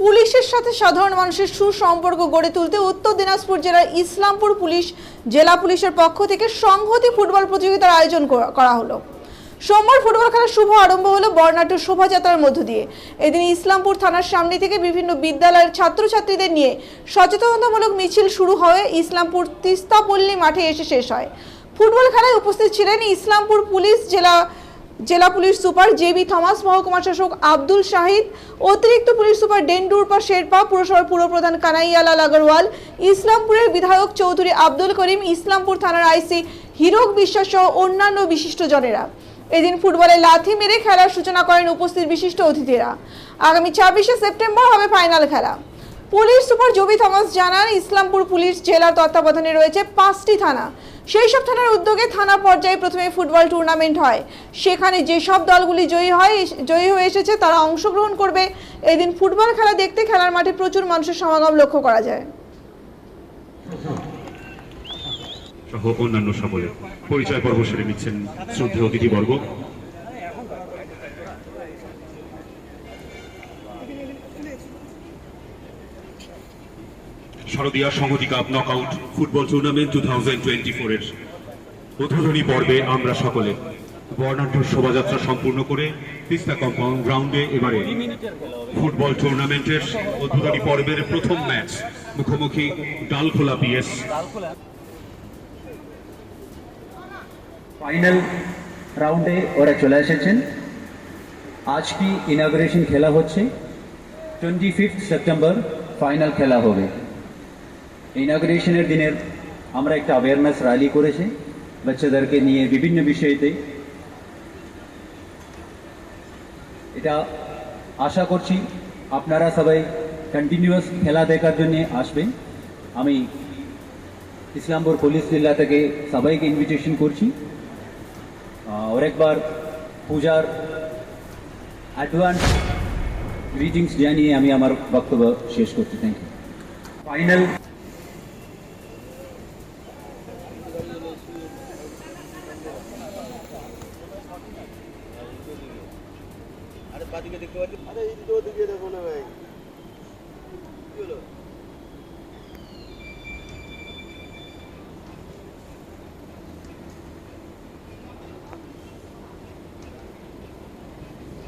পুলিশের সাথে সাধারণ মানুষের সুসম্পর্ক গড়ে তুলতে উত্তর দিনাজপুর জেলার ইসলামপুর পুলিশ জেলা পুলিশের পক্ষ থেকে সংহতি ফুটবল প্রতিযোগিতার আয়োজন করা- হলো। সোমবার ফুটবল খেলার শুভ আরম্ভ হলো বর্ণাঢ্য শোভাযাত্রার মধ্য দিয়ে। এদিন ইসলামপুর থানার সামনে থেকে বিভিন্ন বিদ্যালয়ের ছাত্রছাত্রীদের নিয়ে সচেতনতামূলক মিছিল শুরু হয়ে ইসলামপুর তিস্তাপল্লী মাঠে এসে শেষ হয়। ফুটবল খেলায় উপস্থিত ছিলেন ইসলামপুর পুলিশ জেলা জেলা পুলিশ সুপার জেবি থমাস, মহকুমা শাসক আব্দুল শাহিদ, অতিরিক্ত পুলিশ সুপার ডেন্ডুরপা শেরপা, পুরসভার পুরপ্রধান কানাইয়ালাল আগরওয়াল, ইসলামপুরের বিধায়ক চৌধুরী আব্দুল করিম, ইসলামপুর থানার আইসি হিরক বিশ্বাস সহ অন্যান্য বিশিষ্টজনেরা এদিন ফুটবলে লাথি মেরে খেলার সূচনা করেন উপস্থিত বিশিষ্ট অতিথিরা। আগামী ছাব্বিশে সেপ্টেম্বর হবে ফাইনাল খেলা। পুলিশ সুপার জবি থমাস জানান, ইসলামপুর পুলিশ জেলার তত্ত্বাবধানে রয়েছে পাঁচটি থানা। সেই সব থানার উদ্যোগে থানা পর্যায়ে প্রথমে ফুটবল টুর্নামেন্ট হয়। সেখানে যেসব দলগুলি জয়ী হয় জয়ী হয়ে এসেছে, তারা অংশগ্রহণ করবে। এদিন ফুটবল খেলা দেখতে খেলার মাঠে প্রচুর মানুষের সমাগম লক্ষ্য করা যায়। সহ অন্যান্য সকলে পরিচয় পর্ব সেরে নিচ্ছেন শ্রদ্ধেয় অতিথিবর্গ। শারদীয়া সংহতি cup knockout football tournament two thousand twenty ফোরের উদ্বোধনী পর্বে আমরা সকলে বর্ণাঢ্য শোভাযাত্রা সম্পূর্ণ করে তিস্তা কম্পাউন্ড গ্রাউন্ডে এবারে ফুটবল টুর্নামেন্টের উদ্বোধনী পর্বের প্রথম ম্যাচ মুখোমুখি ডালখোলা পিএস। ফাইনাল রাউন্ডে ওরা চলে এসেছেন। আজ কি ইনাগ্রেশন খেলা হচ্ছে? টোয়েন্টি ফিফথ সেপ্টেম্বর ফাইনাল খেলা হবে। ইনাগ্রেশনের দিনের আমরা একটা অ্যাওয়ারনেস র্যালি করেছি বাচ্চাদেরকে নিয়ে বিভিন্ন বিষয়তে। এটা আশা করছি আপনারা সবাই কন্টিনিউয়াস খেলা দেখার জন্য আসবেন। আমি ইসলামপুর পুলিশ জেলা থেকে সবাইকে ইনভিটেশন করছি। আরেকবার পূজার অ্যাডভান্স গ্রিটিংস জানিয়ে আমি আমার বক্তব্য শেষ করছি। থ্যাংক ইউ ফাইনাল আরে বাদিকে দেখতে পাচ্ছি আরে এই দিকে ওদিকে দেখো না ভাই। কি হলো?